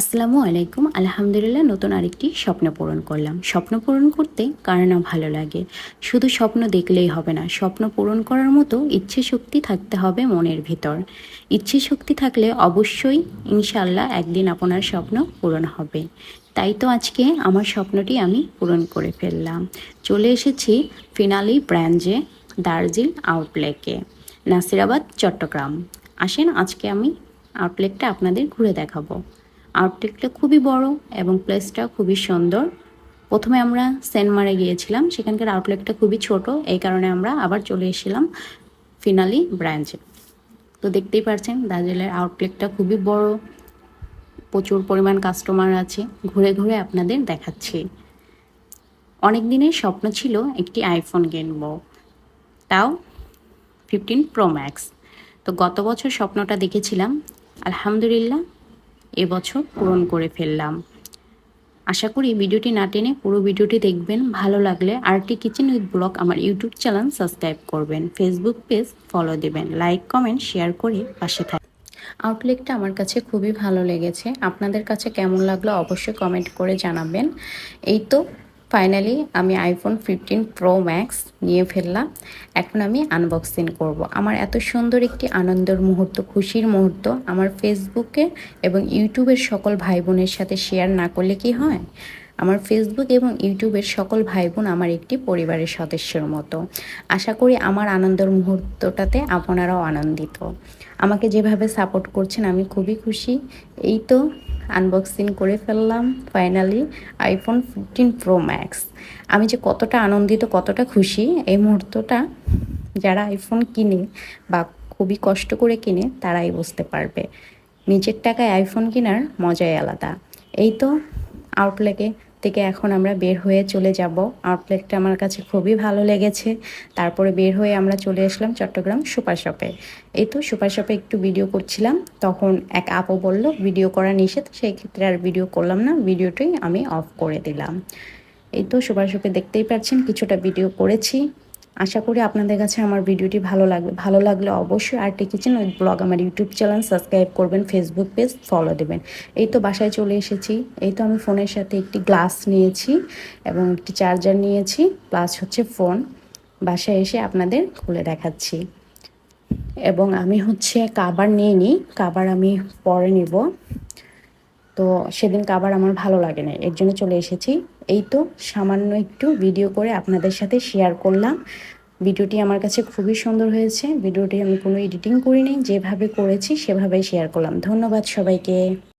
আসসালামু আলাইকুম। আলহামদুলিল্লাহ, নতুন আরেকটি স্বপ্ন পূরণ করলাম। স্বপ্ন পূরণ করতে কার না ভালো লাগে? শুধু স্বপ্ন দেখলেই হবে না, স্বপ্ন পূরণ করার মতো ইচ্ছে শক্তি থাকতে হবে মনের ভিতর। ইচ্ছে শক্তি থাকলে অবশ্যই ইনশাল্লাহ একদিন আপনার স্বপ্ন পূরণ হবে। তাই তো আজকে আমার স্বপ্নটি আমি পূরণ করে ফেললাম। চলে এসেছি ফিনালি ব্র্যাঞ্জে দার্জিল আউটলেকে, নাসিরাবাদ, চট্টগ্রাম। আসেন, আজকে আমি আউটলেটটা আপনাদের ঘুরে দেখাবো। আউটলেটটা খুবই বড় এবং প্লেসটা খুবই সুন্দর। প্রথমে আমরা সেনমারে গিয়েছিলাম, সেখানকার আউটলেটটা খুবই ছোট, এই কারণে আমরা আবার চলে এসেছিলাম ফিনালি ব্রাঞ্চে। তো দেখতেই পাচ্ছেন দার্জিলের আউটলেটটা খুবই বড়, প্রচুর পরিমাণ কাস্টমার আছে, ঘুরে ঘুরে আপনাদের দেখাচ্ছি। অনেক দিনের স্বপ্ন ছিল একটি আইফোন কিনবো, তাও ফিফটিন প্রো ম্যাক্স। তো গত বছর স্বপ্নটা দেখেছিলাম, আলহামদুলিল্লাহ এবছর পূরণ করে ফেললাম। আশা করি ভিডিওটি না টেনে পুরো ভিডিওটি দেখবেন। ভালো লাগলে আরটি কিচেন উইথ ব্লগ আমার ইউটিউব চ্যানেল সাবস্ক্রাইব করবেন। ফেসবুক পেজ ফলো দেবেন। লাইক কমেন্ট শেয়ার করে পাশে থাকবেন আউটলেটটা আমার কাছে খুবই ভালো লেগেছে। আপনাদের কাছে কেমন লাগল অবশ্যই কমেন্ট করে জানাবেন। এই তো ফাইনালি আমি আইফোন ফিফটিন প্রো ম্যাক্স নিয়ে ফেললাম। এখন আমি আনবক্সিং করব। আমার এত সুন্দর একটি আনন্দের মুহূর্ত, খুশির মুহূর্ত। আমার ফেসবুকে এবং ইউটিউবের সকল ভাই বোনের সাথে শেয়ার না করলে কি হয়? আমার ফেসবুক এবং ইউটিউবের সকল ভাই বোন আমার একটি পরিবারের সদস্যের মতো। আশা করি আমার আনন্দের মুহূর্তটাতে আপনারাও আনন্দিত। আমাকে যেভাবে সাপোর্ট করছেন, আমি খুবই খুশি। এই তো আনবক্সিং করে ফেললাম finally iPhone fifteen pro max আমি যে কতটা আনন্দিত, কতটা খুশি, এই মুহূর্তটা যারা আইফোন কিনে বা খুবই কষ্ট করে কিনে, তারাই বুঝতে পারবে। নিজের টাকায় আইফোন কেনার মজাই আলাদা। এই তো আউটলেকে থেকে এখন আমরা বের হয়ে চলে যাব। আউটলেটটা আমার কাছে খুবই ভালো লেগেছে। তারপরে বের হয়ে আমরা চলে আসলাম চট্টগ্রাম সুপার শপে। এই তো সুপার শপে একটু ভিডিও করছিলাম। তখন এক আপু বলল ভিডিও করা নিষেধ? সেই ক্ষেত্রে আর ভিডিও করলাম না। ভিডিওটাই আমি অফ করে দিলাম। এই তো সুপার শপে দেখতেই পাচ্ছেন, কিছুটা ভিডিও করেছি। আশা করি আপনাদের কাছে আমার ভিডিওটি ভালো লাগবে। ভালো লাগলে অবশ্যই আরটি কিচেন ওই ব্লগ আমার ইউটিউব চ্যানেল সাবস্ক্রাইব করবেন ফেসবুক পেজ ফলো দেবেন। এই তো বাসায় চলে এসেছি। এই তো আমি ফোনের সাথে একটি গ্লাস নিয়েছি এবং একটি চার্জার নিয়েছি। প্লাস হচ্ছে ফোন বাসায় এসে আপনাদের খুলে দেখাচ্ছি। এবং আমি হচ্ছে কাবার নিয়ে নিই। কাবার আমি পরে নিব। তো সেদিন কাবার আমার ভালো লাগে না এর জন্য চলে এসেছি। এই তো সামান্য একটু ভিডিও করে আপনাদের সাথে শেয়ার করলাম। ভিডিওটি আমার কাছে খুবই সুন্দর হয়েছে। ভিডিওটি আমি কোনো এডিটিং করিনি। যেভাবে করেছি, সেভাবেই শেয়ার করলাম। ধন্যবাদ সবাইকে।